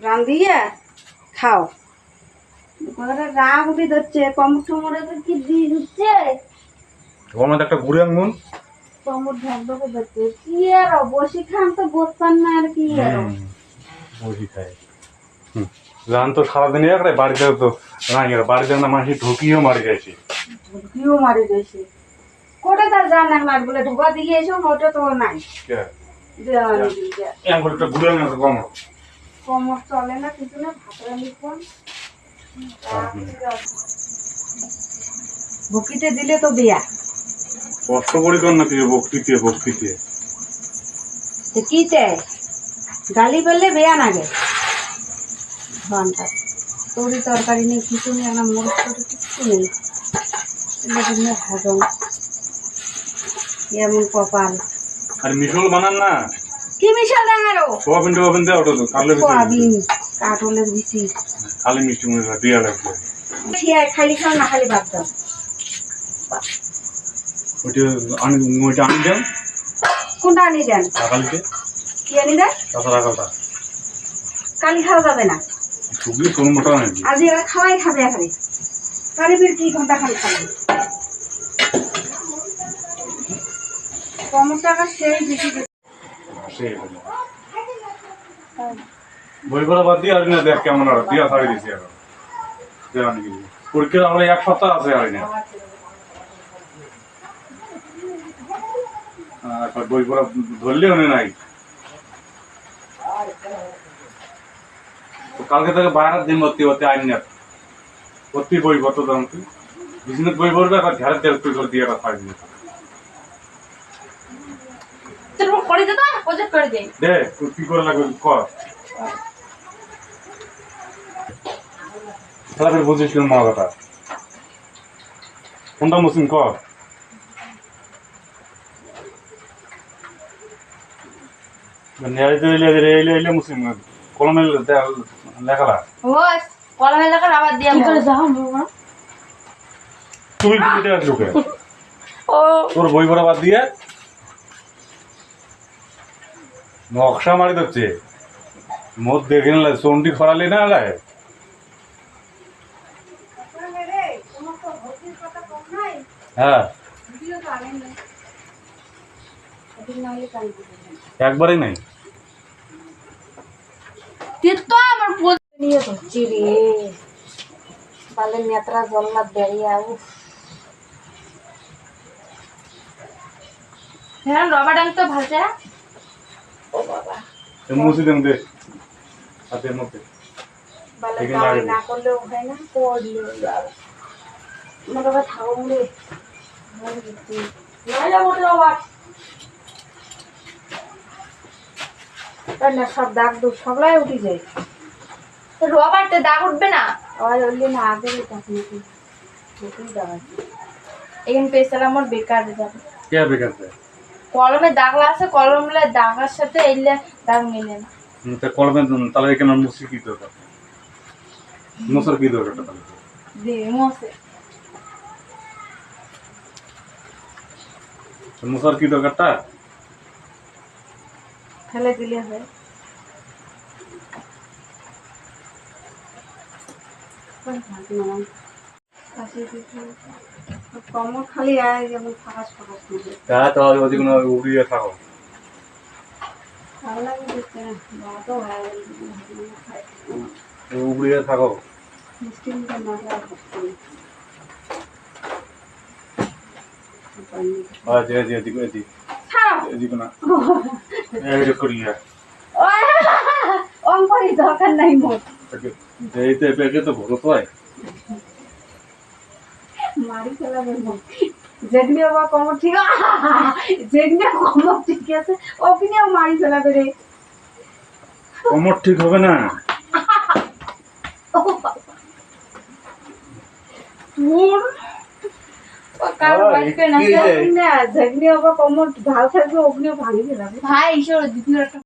রান্ধিয়ে খাও। ঘরে রাগ উঠে ধরছে কমর টমরে তো কি দিয়ে দিচ্ছে তোমার মধ্যে একটা ঘুরে আঙুন কমর ধরছে। কি আর বসে খান তো বসতাম না আর কি আর। বসি খায়। রান তো সারাদিন একটা বাড়িতে তো আর বাড়িতে না মাসি ঢুকিয়েও মারি যাইছে কিও মারি গেছে। কোটা তার জান না মার বলে ঢোকা দিয়ে এসো ওটা তো নাই। এমন একটা ঘুরে আঙুন কম। কমর চলে না কিছু না বকিতে দিলে তো বিয়া কষ্ট করি কর না কিতে? গালি বললে বেয়া নাগে ঘণ্টা। তরি তরকারি নেই কিছু নেই আমার মুড়ি কিছু নেই হাজম। এমন কপাল। আর মিশল বানান না। কি মিশাল ডাঙারো দেওয়া ওটা তো কালে সোয়াবিন কাঠলের বিচি খালি মিষ্টি মুড়ি না দিয়া লাগবে। ঠিয়ায় খালি খাও না খালি ভাত দাও। ওইটা আনি দেন। কোনটা আনি দেন? সকালকে কি আনি দেন? কথা কালি খাওয়া যাবে না। শুকলি কোনো মোটা নাকি আজ এরা খাওয়াই খাবে এখানে কালি বিল কি ঘণ্টা খালি খাবে? কম টাকা সেই বেশি বই পড়া বাদ দিয়ে না, দেখ কেমন আর, দিয়া ছাড়ি দিছি আর। পরীক্ষা আমরা এক সপ্তাহ আছে আর না। বই পড়া ধরলে নাই। কালকে থেকে বাইরের দিন ভর্তি হতে আইন না। ভর্তি বই কত দাম তুই? বিজনেস বই পড়বে আর ঘরের দেড় তুই করে দিয়ে তোর করে দে তো প্রজেক্ট করে দে। দে তুই কি করে লাগবে? কর। তাহলে বুঝিস কোন মজাটা কোনটা কর। নেড়ে দিলে এলে এলে এলে মুসলিম। কলমে লেখালা কলমে লেখার আবার দিয়ে কি করে যাও তুমি কি ও। তোর বই পড়া বাদ দিয়ে নকশা মারি দিচ্ছে মোট দেখে নিলে চন্ডি খরালি না এলায় হ্যাঁ। একবারই নাই? তুই তো আমার নিয়ে ধরছি রে। বালের নেত্রা জল্লাদ বেরিয়ে উফ হ্যাঁ তো ভাজা। বাবা মুসি দেন দে। হাতের মধ্যে। না করলেও হয় না আমার বাবা সব দাগ দুগ সবলাই উঠে যায়। রবারতে দাগ উঠবে না? আবার উঠলে না আগে যাবে এখানে পেছাল আমার বেকার যাবে। কে বেকার দেয় কলমে দাগলা আছে কলমে দাগার সাথে এলে দাগ মিলে না। তা কলমে তাহলে এখানে মুসি কি দরকার? মুসার কি দরকার তাহলে? দিয়ে মসে মুসার কি দরকারটা? ফেলে দিলে হয়। কমর খালি আয় যেমন তা ওদিকে না উড়িয়ে থাকো। ভালো লাগে দেখতে না ভাতও ভালো উড়িয়ে থাকো। মিষ্টি মিষ্টি মজা করতে আজ এদিকে এদিকে। এদিকে না। এই করিয়া অঙ্করই দরকার নাই মোট এইতে পেকে তো ভরত হয় মারি যেদিনে কমর ঠিক যেদিনে কমর ঠিক আছে। ওখানেও মারি ফেলাবে রে কোমর ঠিক হবে না? তোর ও কার ওই, বাইক না কি রে? না। যেদিনে আবার কমর ভালো থাকবে ভাঙি ফেলাবে ভাই ঈশ্বর দ্বিতীয়